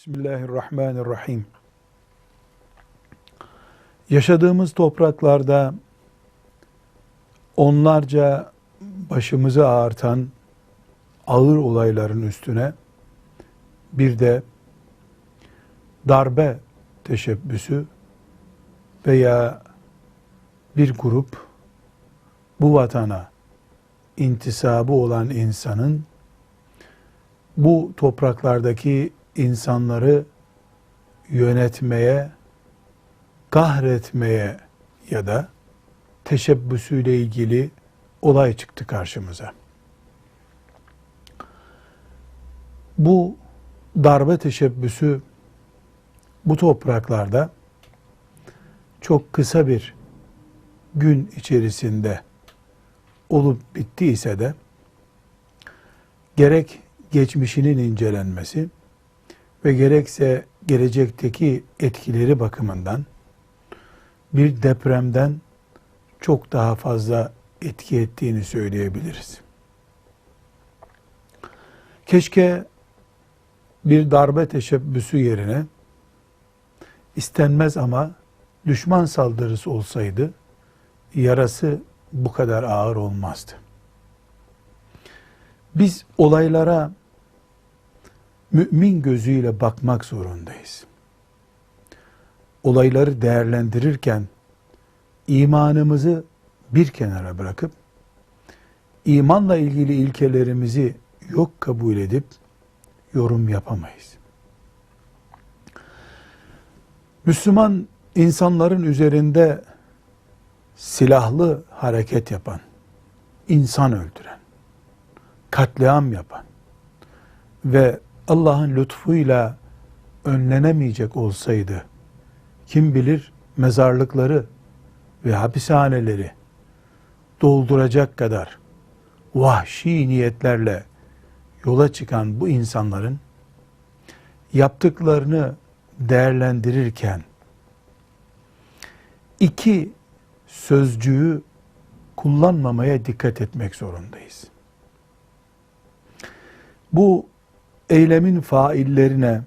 Bismillahirrahmanirrahim. Yaşadığımız topraklarda onlarca başımızı ağırtan ağır olayların üstüne bir de darbe teşebbüsü veya bir grup bu vatana intisabı olan insanın bu topraklardaki insanları yönetmeye, kahretmeye ya da teşebbüsüyle ilgili olay çıktı karşımıza. Bu darbe teşebbüsü bu topraklarda çok kısa bir gün içerisinde olup bittiyse de gerek geçmişinin incelenmesi ve gerekse gelecekteki etkileri bakımından bir depremden çok daha fazla etki ettiğini söyleyebiliriz. Keşke bir darbe teşebbüsü yerine istenmez ama düşman saldırısı olsaydı yarası bu kadar ağır olmazdı. Biz olaylara mümin gözüyle bakmak zorundayız. Olayları değerlendirirken imanımızı bir kenara bırakıp imanla ilgili ilkelerimizi yok kabul edip yorum yapamayız. Müslüman insanların üzerinde silahlı hareket yapan, insan öldüren, katliam yapan ve Allah'ın lütfuyla önlenemeyecek olsaydı kim bilir mezarlıkları ve hapishaneleri dolduracak kadar vahşi niyetlerle yola çıkan bu insanların yaptıklarını değerlendirirken iki sözcüğü kullanmamaya dikkat etmek zorundayız. Bu eylemin faillerine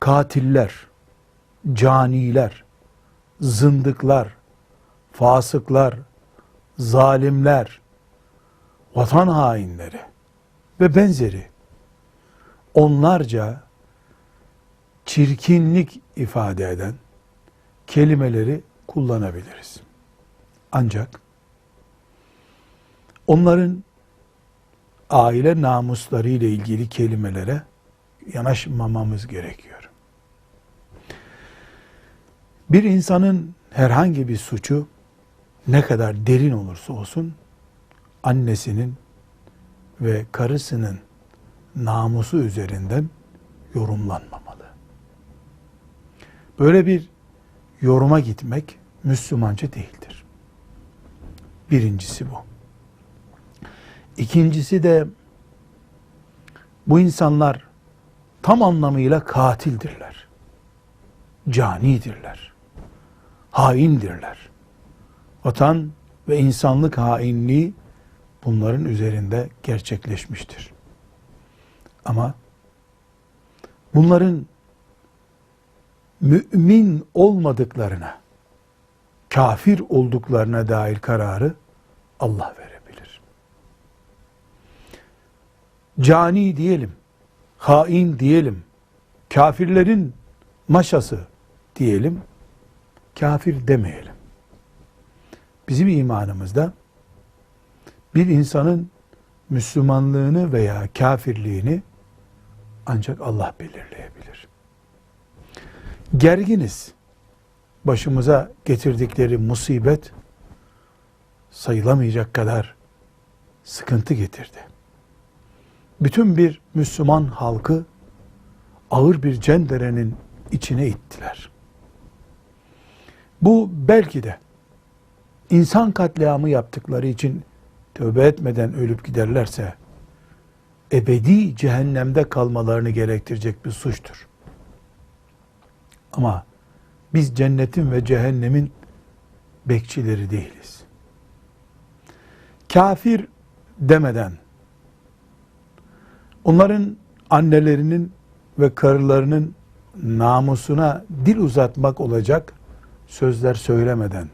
katiller, caniler, zındıklar, fasıklar, zalimler, vatan hainleri ve benzeri onlarca çirkinlik ifade eden kelimeleri kullanabiliriz. Ancak onların aile namusları ile ilgili kelimelere yanaşmamamız gerekiyor. Bir insanın herhangi bir suçu ne kadar derin olursa olsun annesinin ve karısının namusu üzerinden yorumlanmamalı. Böyle bir yoruma gitmek Müslümanca değildir. Birincisi bu. İkincisi de bu insanlar tam anlamıyla katildirler. Canidirler. Haindirler. Vatan ve insanlık hainliği bunların üzerinde gerçekleşmiştir. Ama bunların mümin olmadıklarına, kafir olduklarına dair kararı Allah verebilir. Cani diyelim, hain diyelim, kafirlerin maşası diyelim, kafir demeyelim. Bizim imanımızda bir insanın Müslümanlığını veya kafirliğini ancak Allah belirleyebilir. Gerginiz. Başımıza getirdikleri musibet sayılamayacak kadar sıkıntı getirdi. Bütün bir Müslüman halkı ağır bir cenderenin içine ittiler. Bu belki de insan katliamı yaptıkları için tövbe etmeden ölüp giderlerse ebedi cehennemde kalmalarını gerektirecek bir suçtur. Ama biz cennetin ve cehennemin bekçileri değiliz. Kafir demeden onların annelerinin ve karılarının namusuna dil uzatmak olacak sözler söylemeden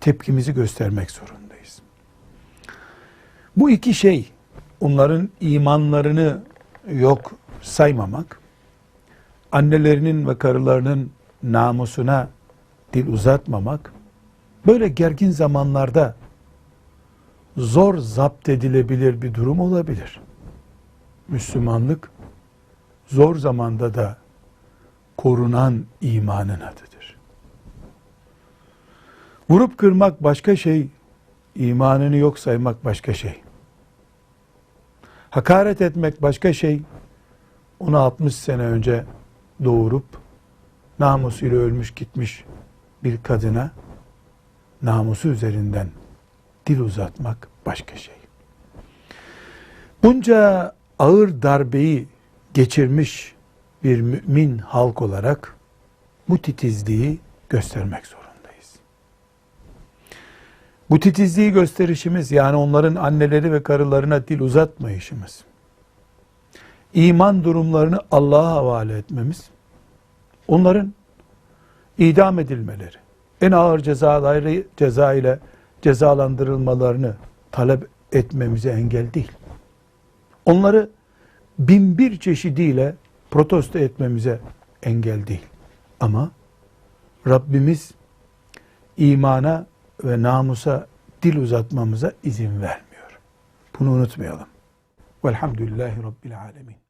tepkimizi göstermek zorundayız. Bu iki şey onların imanlarını yok saymamak, annelerinin ve karılarının namusuna dil uzatmamak, böyle gergin zamanlarda zor zapt edilebilir bir durum olabilir. Müslümanlık zor zamanda da korunan imanın adıdır. Vurup kırmak başka şey, imanını yok saymak başka şey. Hakaret etmek başka şey, onu 60 sene önce doğurup namusuyla ölmüş gitmiş bir kadına namusu üzerinden dil uzatmak başka şey. Bunca ağır darbeyi geçirmiş bir mümin halk olarak bu titizliği göstermek zorundayız. Bu titizliği gösterişimiz yani onların anneleri ve karılarına dil uzatmayışımız, iman durumlarını Allah'a havale etmemiz, onların idam edilmeleri, en ağır cezaları ceza ile cezalandırılmalarını talep etmemize engel değil. Onları bin bir çeşidiyle protesto etmemize engel değil. Ama Rabbimiz imana ve namusa dil uzatmamıza izin vermiyor. Bunu unutmayalım. Velhamdülillahi Rabbil Alemin.